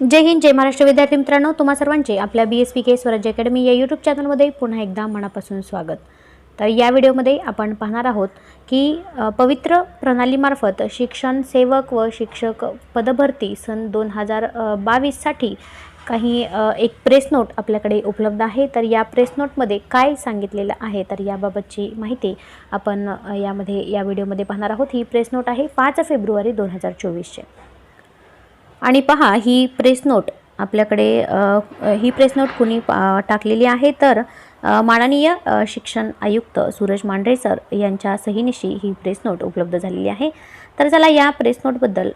जय हिंद जय महाराष्ट्र. विद्यार्थी मित्रांनो तुम्हा सर्वांचे आपल्या बी एस पी के स्वराज्य अकॅडमी या यूट्यूब चॅनलमध्ये पुन्हा एकदा मनापासून स्वागत. तर या व्हिडिओमध्ये आपण पाहणार आहोत की पवित्र प्रणालीमार्फत शिक्षण सेवक व शिक्षक पदभरती सन दोन हजार बावीससाठी काही एक प्रेस नोट आपल्याकडे उपलब्ध आहे. तर या प्रेस नोटमध्ये काय सांगितलेलं आहे तर याबाबतची माहिती आपण यामध्ये या व्हिडिओमध्ये पाहणार आहोत. ही प्रेस नोट आहे पाच फेब्रुवारी दोन हजार चोवीसचे. आणि पहा ही प्रेस नोट आपल्याकडे ही प्रेस नोट कुणी टाकलेली आहे तर माननीय शिक्षण आयुक्त सूरज मांढरे सर यांच्या सहीनिशी ही प्रेस नोट उपलब्ध झालेली आहे. तर चला या प्रेस नोटबद्दल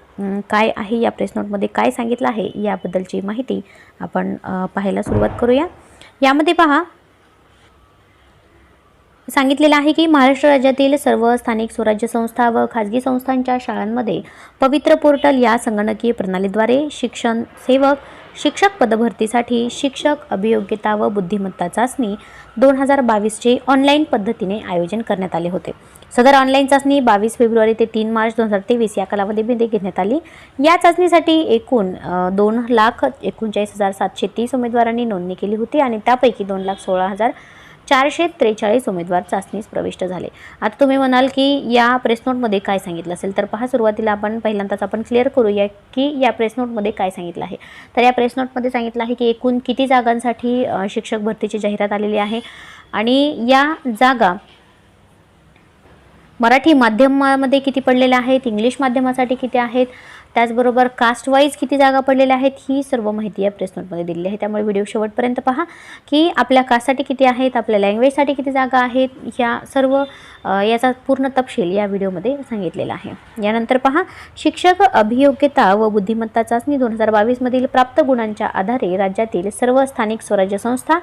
काय आहे या प्रेस नोटमध्ये काय सांगितलं आहे याबद्दलची माहिती आपण पाहायला सुरुवात करूया. यामध्ये पहा सांगितलेलं आहे की महाराष्ट्र राज्यातील सर्व स्थानिक स्वराज्य संस्था व खाजगी संस्थांच्या शाळांमध्ये पवित्र पोर्टल या संगणकीय प्रणालीद्वारे शिक्षण सेवक शिक्षक पदभरतीसाठी शिक्षक अभियोग्यता व बुद्धिमत्ता चाचणी दोन हजार बावीसचे ऑनलाईन पद्धतीने आयोजन करण्यात आले होते. सदर ऑनलाईन चाचणी बावीस फेब्रुवारी ते तीन मार्च दोन हजार तेवीस या कालावधीमध्ये घेण्यात आली. या चाचणीसाठी एकूण दोन लाख एकोणचाळीस हजार सातशे तीस उमेदवारांनी नोंदणी केली होती आणि त्यापैकी दोन लाख सोळा हजार चारशे त्रेचाळीस उमेदवार चाचणीस प्रविष्ट झाले. आता तुम्ही म्हणाल की या प्रेस नोटमध्ये काय सांगितलं असेल तर पहा सुरुवातीला आपण पहिल्यांदाच आपण क्लिअर करूया की या प्रेस नोटमध्ये काय सांगितलं आहे. तर या प्रेस नोटमध्ये सांगितलं आहे की एकूण किती जागांसाठी शिक्षक भरतीची जाहिरात आलेली आहे आणि या जागा मराठी माध्यमामध्ये किती पडलेल्या आहेत इंग्लिश माध्यमासाठी किती आहेत त्याचबरोबर कास्ट वाईज किती जागा पडलेल्या आहेत ही सर्व माहिती या प्रेस नोटमध्ये दिलेली आहे. त्यामुळे व्हिडिओ शेवटपर्यंत पहा की आपल्या कास्टसाठी किती आहेत आपल्या लँग्वेजसाठी किती जागा आहेत ह्या सर्व याचा पूर्ण तपशील या व्हिडिओमध्ये सांगितलेला आहे. यानंतर पहा शिक्षक अभियोग्यता व बुद्धिमत्ता चाचणी दोन हजार बावीसमधील प्राप्त गुणांच्या आधारे राज्यातील सर्व स्थानिक स्वराज्य संस्था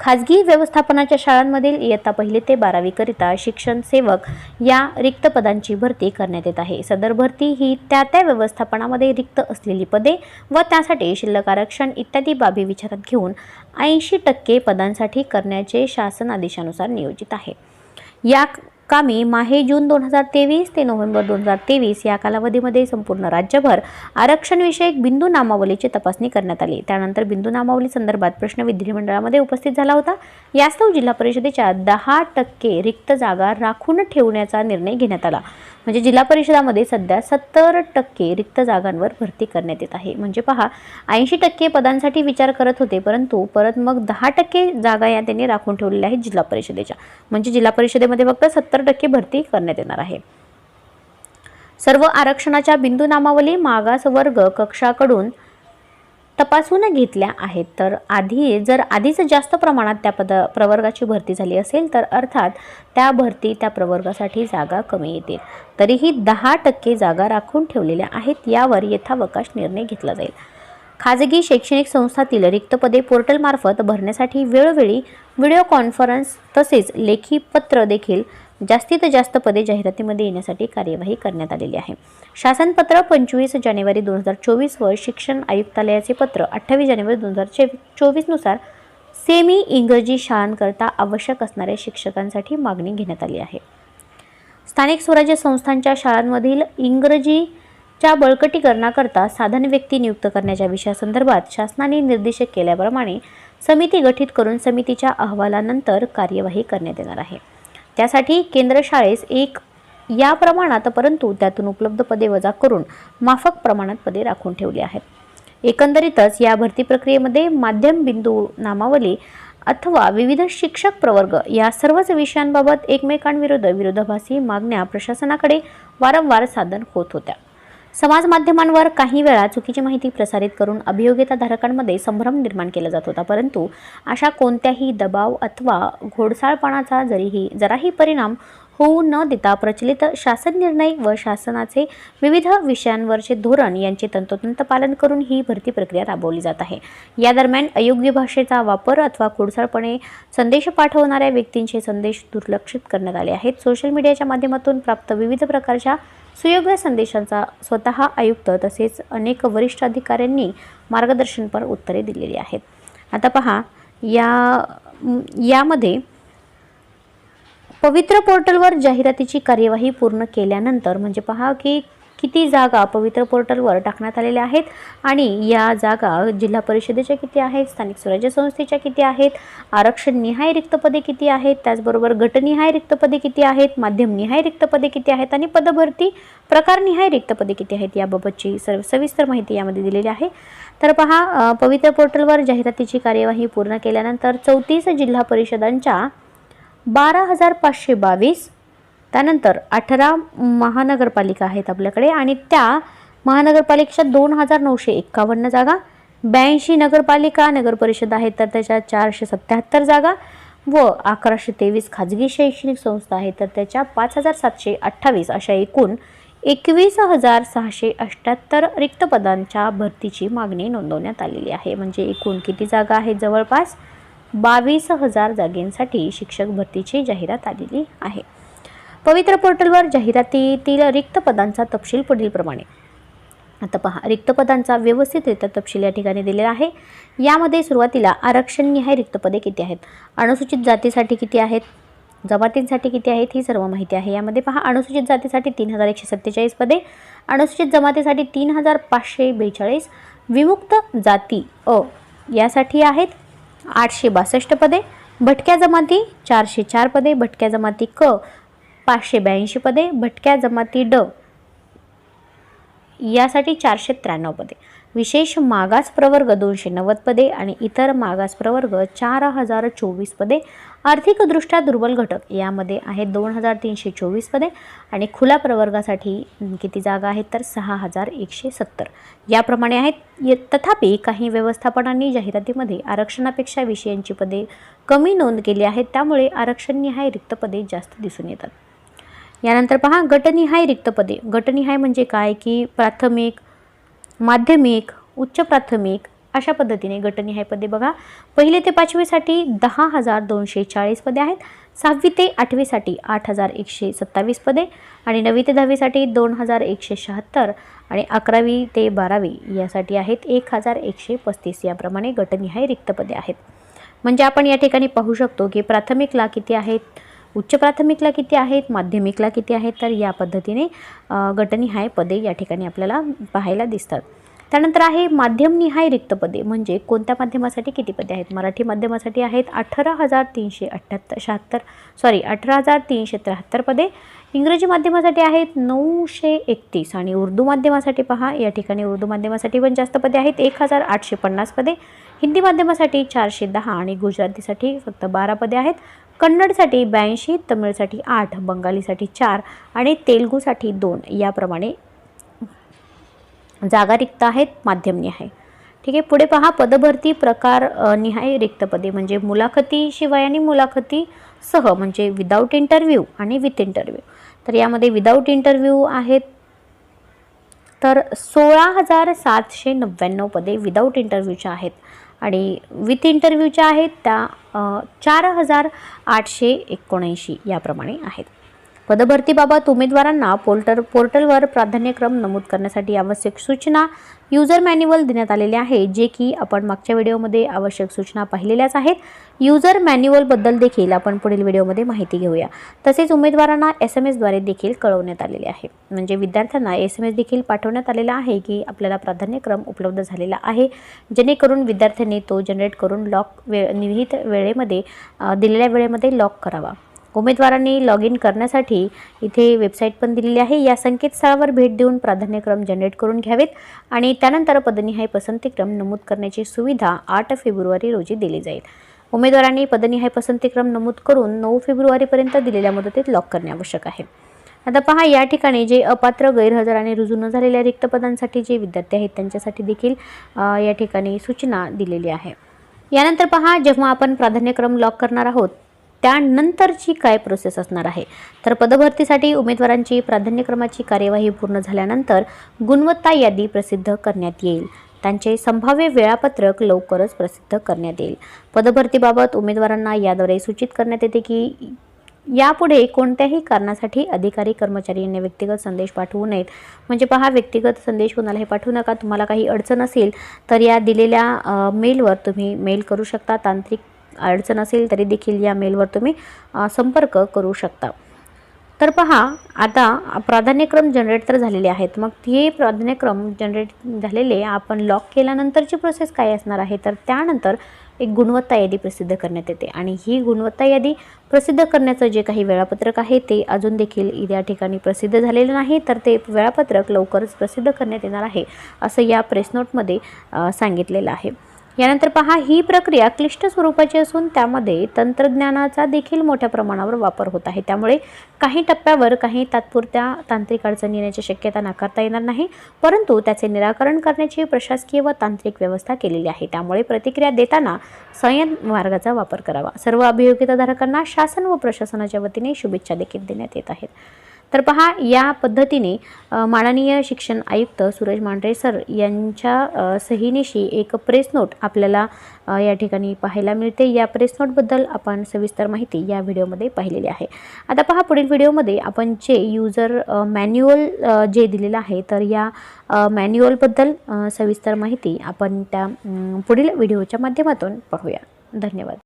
खाजगी व्यवस्थापनाच्या शाळांमधील इयत्ता पहिले ते बारावीकरिता शिक्षण सेवक या रिक्त पदांची भरती करण्यात येत आहे. सदर भरती ही त्या त्या व्यवस्थापनामध्ये रिक्त असलेली पदे व त्यासाठी शिल्लक आरक्षण इत्यादी बाबी विचारात घेऊन ऐंशी टक्के पदांसाठी करण्याचे शासन आदेशानुसार नियोजित आहे. या कामी माहे जून दोन हजार तेवीस ते नोव्हेंबर दोन हजार तेवीस या कालावधीमध्ये संपूर्ण राज्यभर आरक्षणविषयक बिंदू नामावलीची तपासणी करण्यात आली. त्यानंतर बिंदू नामावली संदर्भात प्रश्न विधिमंडळामध्ये उपस्थित झाला होता. यास्तव जिल्हा परिषदेच्या दहा टक्के रिक्त जागा राखून ठेवण्याचा निर्णय घेण्यात आला. म्हणजे जिल्हा परिषदामध्ये सध्या सत्तर टक्के रिक्त जागांवर भरती करण्यात येत आहे. म्हणजे पहा ऐंशी टक्के पदांसाठी विचार करत होते परंतु परत मग दहा टक्के जागा या त्यांनी राखून ठेवलेल्या आहेत जिल्हा परिषदेच्या. म्हणजे जिल्हा परिषदेमध्ये फक्त सत्तर टक्के भरती करण्यात येणार आहे. सर्व आरक्षणाच्या बिंदू नामावली मागास वर्ग कक्षाकडून तपासून घेतल्या आहेत. तर आधी जर आधीच जास्त प्रमाणात त्या पद प्रवर्गाची भरती झाली असेल तर अर्थात त्या भरती त्या प्रवर्गासाठी जागा कमी येतील. तरीही दहा टक्के जागा राखून ठेवलेल्या आहेत यावर यथावकाश निर्णय घेतला जाईल. खाजगी शैक्षणिक संस्थातील रिक्त पदे पोर्टलमार्फत भरण्यासाठी वेळोवेळी व्हिडिओ कॉन्फरन्स तसेच लेखी पत्र देखील जास्तीत जास्त पदे जाहिरातीमध्ये येण्यासाठी कार्यवाही करण्यात आलेली आहे. शासनपत्र पंचवीस जानेवारी दोन हजार चोवीसवर शिक्षण आयुक्तालयाचे पत्र अठ्ठावीस जानेवारी दोन हजार चोवीसनुसार सेमी इंग्रजी शाळांकरता आवश्यक असणाऱ्या शिक्षकांसाठी मागणी घेण्यात आली आहे. स्थानिक स्वराज्य संस्थांच्या शाळांमधील इंग्रजीच्या बळकटीकरणाकरता साधन व्यक्ती नियुक्त करण्याच्या विषयासंदर्भात शासनाने निर्देशक केल्याप्रमाणे समिती गठीत करून समितीच्या अहवालानंतर कार्यवाही करण्यात येणार आहे. त्यासाठी केंद्र शाळेस एक या प्रमाणात परंतु त्यातून उपलब्ध पदे वजा करून माफक प्रमाणात पदे राखून ठेवली आहेत. एकंदरीतच या भरती प्रक्रियेमध्ये माध्यम बिंदू नामावली अथवा विविध शिक्षक प्रवर्ग या सर्वच विषयांबाबत एकमेकांविरुद्ध विरोधाभासी मागण्या प्रशासनाकडे वारंवार सादर होत होत्या. समाज माध्यमांवर काही वेळा चुकीची माहिती प्रसारित करून अभियोग्यताधारकांमध्ये संभ्रम निर्माण केला जात होता. परंतु अशा कोणत्याही दबाव अथवा घोडसाळपणाचा जरीही जराही परिणाम होऊ न देता प्रचलित शासन निर्णय व शासनाचे विविध विषयांवरचे धोरण यांचे तंतोतंत पालन करून ही भरती प्रक्रिया राबवली जात आहे. या दरम्यान अयोग्य भाषेचा वापर अथवा खोडसाळपणे संदेश पाठवणाऱ्या व्यक्तींचे संदेश दुर्लक्षित करण्यात आले आहेत. सोशल मीडियाच्या माध्यमातून प्राप्त विविध प्रकारच्या सुयोग्य संदेशांचा स्वतः आयुक्त तसेच अनेक वरिष्ठ अधिकाऱ्यांनी मार्गदर्शनपर उत्तरे दिलेली आहेत. आता पहा या यामध्ये पवित्र पोर्टलवर जाहिरातीची कार्यवाही पूर्ण केल्यानंतर म्हणजे पहा की किती जागा पवित्र पोर्टलवर टाकण्यात आलेल्या आहेत आणि या जागा जिल्हा परिषदेच्या किती आहेत स्थानिक स्वराज्य संस्थेच्या किती आहेत आरक्षण निहाय रिक्तपदे किती आहेत त्याचबरोबर गटनिहाय रिक्तपदे किती आहेत माध्यमनिहाय रिक्तपदे किती आहेत आणि पदभरती प्रकारनिहाय रिक्तपदे किती आहेत याबाबतची सर्व सविस्तर माहिती यामध्ये दिलेली आहे. तर पहा पवित्र पोर्टलवर जाहिरातीची कार्यवाही पूर्ण केल्यानंतर चौतीस जिल्हा परिषदांच्या बारा हजार पाचशे बावीस. त्यानंतर अठरा महानगरपालिका आहेत आपल्याकडे आणि त्या महानगरपालिकेच्या दोन हजार नऊशे एक्कावन्न जागा ब्याऐंशी नगरपालिका नगरपरिषद आहेत तर त्याच्या चारशे सत्याहत्तर जागा व अकराशे तेवीस खाजगी शैक्षणिक संस्था आहेत तर त्याच्या पाच हजार सातशे अठ्ठावीस अशा एकूण एकवीस हजार सहाशे अठ्ठ्याहत्तर रिक्त पदांच्या भरतीची मागणी नोंदवण्यात आलेली आहे. म्हणजे एकूण किती जागा आहेत? जवळपास बावीस हजार जागेंसाठी शिक्षक भरतीची जाहिरात आलेली आहे. पवित्र पोर्टलवर जाहिरातीतील रिक्त पदांचा तपशील पुढीलप्रमाणे आता पहा रिक्त पदांचा व्यवस्थितरित्या तपशील या ठिकाणी दिलेला आहे. यामध्ये सुरुवातीला आरक्षणनिहाय रिक्त पदे किती आहेत? अनुसूचित जातीसाठी किती आहेत? जमातींसाठी किती आहेत? ही सर्व माहिती आहे. यामध्ये पहा अनुसूचित जातीसाठी तीन हजार एकशे सत्तेचाळीस पदे अनुसूचित जमातीसाठी तीन हजार पाचशे बेचाळीस विमुक्त जाती अ यासाठी आहेत. आठशे बासष्ट पदे भटक्या जमाती चारशे चार पदे भटक्या जमाती क पाचशे ब्याऐंशी पदे भटक्या जमाती ड. यासाठी चारशे त्र्याण्णव पदे. विशेष मागास प्रवर्ग दोनशे नव्वद पदे आणि इतर मागास प्रवर्ग चार हजार चोवीस पदे. आर्थिकदृष्ट्या दुर्बल घटक. यामध्ये आहेत दोन हजार तीनशे चोवीस पदे आणि खुल्या प्रवर्गासाठी किती जागा आहेत तर सहा हजार एकशे सत्तर. याप्रमाणे आहेत. तथापि काही व्यवस्थापनांनी जाहिरातीमध्ये आरक्षणापेक्षा विषयांची पदे कमी नोंद केली आहेत. त्यामुळे आरक्षणनिहाय रिक्त पदे जास्त दिसून येतात. यानंतर पहा गटनिहाय रिक्त पदे. गटनिहाय म्हणजे काय? की प्राथमिक माध्यमिक उच्च प्राथमिक अशा पद्धतीने गटनिहाय पदे बघा. पहिले ते पाचवीसाठी दहा हजार दोनशे चाळीस पदे आहेत. सहावी ते आठवीसाठी आठ हजार एकशे सत्तावीस पदे आणि नववी ते दहावीसाठी दोन हजार एकशे शहात्तर आणि अकरावी ते बारावी यासाठी आहेत एक हजार एकशे पस्तीस याप्रमाणे गटनिहाय रिक्त पदे आहेत. म्हणजे आपण या ठिकाणी पाहू शकतो की प्राथमिकला किती आहेत? उच्च प्राथमिकला किती आहेत माध्यमिकला किती आहेत तर या पद्धतीने गटनी गटनिहाय पदे या ठिकाणी आपल्याला पाहायला दिसतात. त्यानंतर आहे माध्यमनिहाय रिक्त पदे म्हणजे कोणत्या माध्यमासाठी किती पदे आहेत? मराठी माध्यमासाठी आहेत अठरा हजार तीनशे अठ्ठ्याहत्तर शहात्तर सॉरी अठरा हजार तीनशे त्र्याहत्तर पदे. इंग्रजी माध्यमासाठी आहेत नऊशे एकतीस आणि उर्दू माध्यमासाठी पहा या ठिकाणी उर्दू माध्यमासाठी पण जास्त पदे आहेत एक हजार आठशे पन्नास पदे. हिंदी माध्यमासाठी चारशे दहा आणि गुजरातीसाठी फक्त बारा पदे आहेत. कन्नडसाठी ब्याऐंशी तमिळसाठी आठ बंगालीसाठी चार आणि तेलगूसाठी दोन याप्रमाणे जागा रिक्त आहेत माध्यमनिहाय ठीक आहे पुढे पहा पदभरती प्रकार निहाय रिक्त पदे म्हणजे मुलाखतीशिवाय आणि मुलाखती सह म्हणजे विदाऊट इंटरव्ह्यू आणि विथ इंटरव्ह्यू तर यामध्ये विदाऊट इंटरव्ह्यू आहेत तर सोळा हजार सातशे नव्याण्णव पदे विदाऊट इंटरव्ह्यूच्या आहेत. आणि विथ इंटरव्ह्यूच्या आहेत त्या चार हजार आठशे एकोणऐंशी याप्रमाणे आहेत. पदभरतीबाबत उमेदवारांना पोर्टल पोर्टलवर प्राधान्यक्रम नमूद करण्यासाठी आवश्यक सूचना युजर मॅन्युअल देण्यात आलेले आहे जे की आपण मागच्या व्हिडिओमध्ये आवश्यक सूचना पाहिलेल्याच आहेत. युजर मॅन्युअलबद्दल देखील आपण पुढील व्हिडिओमध्ये माहिती घेऊया. तसेच उमेदवारांना एस एम एसद्वारे देखील कळवण्यात आलेले आहे. म्हणजे विद्यार्थ्यांना एस एम एस देखील पाठवण्यात आलेला आहे की आपल्याला प्राधान्यक्रम उपलब्ध झालेला आहे जेणेकरून विद्यार्थ्यांनी तो जनरेट करून लॉक वे निहित वेळेमध्ये दिलेल्या वेळेमध्ये लॉक करावा. उमेदवारांनी लॉग इन करण्यासाठी इथे वेबसाईट पण दिलेली आहे. या संकेतस्थळावर भेट देऊन प्राधान्यक्रम जनरेट करून घ्यावेत आणि त्यानंतर पदनिहाय पसंतीक्रम नमूद करण्याची सुविधा आठ फेब्रुवारी रोजी दिली जाईल. उमेदवारांनी पदनिहाय पसंतीक्रम नमूद करून नऊ फेब्रुवारीपर्यंत दिलेल्या मुदतीत लॉक करणे आवश्यक आहे. आता पहा या ठिकाणी जे अपात्र गैरहजर आणि रुजू न झालेल्या रिक्त पदांसाठी जे विद्यार्थी आहेत त्यांच्यासाठी देखील या ठिकाणी सूचना दिलेली आहे. यानंतर पहा जेव्हा आपण प्राधान्यक्रम लॉक करणार आहोत त्यानंतरची काय प्रोसेस असणार आहे? तर पदभरतीसाठी उमेदवारांची प्राधान्यक्रमाची कार्यवाही पूर्ण झाल्यानंतर गुणवत्ता यादी प्रसिद्ध करण्यात येईल. त्यांचे संभाव्य वेळापत्रक लवकरच प्रसिद्ध करण्यात येईल. पदभरतीबाबत उमेदवारांना याद्वारे सूचित करण्यात येते की यापुढे कोणत्याही कारणासाठी अधिकारी कर्मचारी यांनी व्यक्तिगत संदेश पाठवू नयेत. म्हणजे पहा व्यक्तिगत संदेश कोणालाही पाठवू नका तुम्हाला काही अडचण असेल तर या दिलेल्या मेलवर तुम्ही मेल करू शकता. तांत्रिक अडचण असेल तरी देखील या मेलवर तुम्ही संपर्क करू शकता. तर पहा आता प्राधान्यक्रम जनरेट तर झालेले आहेत. मग हे प्राधान्यक्रम जनरेट झालेले आपण लॉक केल्यानंतरची प्रोसेस काय असणार आहे? तर त्यानंतर एक गुणवत्ता यादी प्रसिद्ध करण्यात येते. आणि ही गुणवत्ता यादी प्रसिद्ध करण्याचं जे काही वेळापत्रक आहे ते अजून देखील या ठिकाणी प्रसिद्ध झालेलं नाही. तर ते वेळापत्रक लवकरच प्रसिद्ध करण्यात येणार आहे असं या प्रेस नोटमध्ये सांगितलेलं आहे. यानंतर पहा ही प्रक्रिया क्लिष्ट स्वरूपाची असून त्यामध्ये तंत्रज्ञानाचा देखील मोठ्या प्रमाणावर वापर होत आहे. त्यामुळे काही टप्प्यावर काही तात्पुरत्या तांत्रिक अडचणी येण्याची शक्यता नाकारता येणार नाही परंतु त्याचे निराकरण करण्याची प्रशासकीय व तांत्रिक व्यवस्था केलेली आहे. त्यामुळे प्रतिक्रिया देताना संयम मार्गाचा वापर करावा. सर्व अभियोगिताधारकांना शासन व प्रशासनाच्या वतीने शुभेच्छा देखील देण्यात येत आहेत. तर पहा या पद्धतीने माननीय शिक्षण आयुक्त सुरेश मांढरे सर यांच्या सहीनिशी एक प्रेस नोट आपल्याला या ठिकाणी पाहायला मिळते. या प्रेस नोटबद्दल आपण सविस्तर माहिती या व्हिडिओमध्ये पाहिलेली आहे. आता पहा पुढील व्हिडिओमध्ये आपण जे युजर मॅन्युअल जे दिलेलं आहे तर या मॅन्युअलबद्दल सविस्तर माहिती आपण त्या पुढील व्हिडिओच्या माध्यमातून पाहूया धन्यवाद.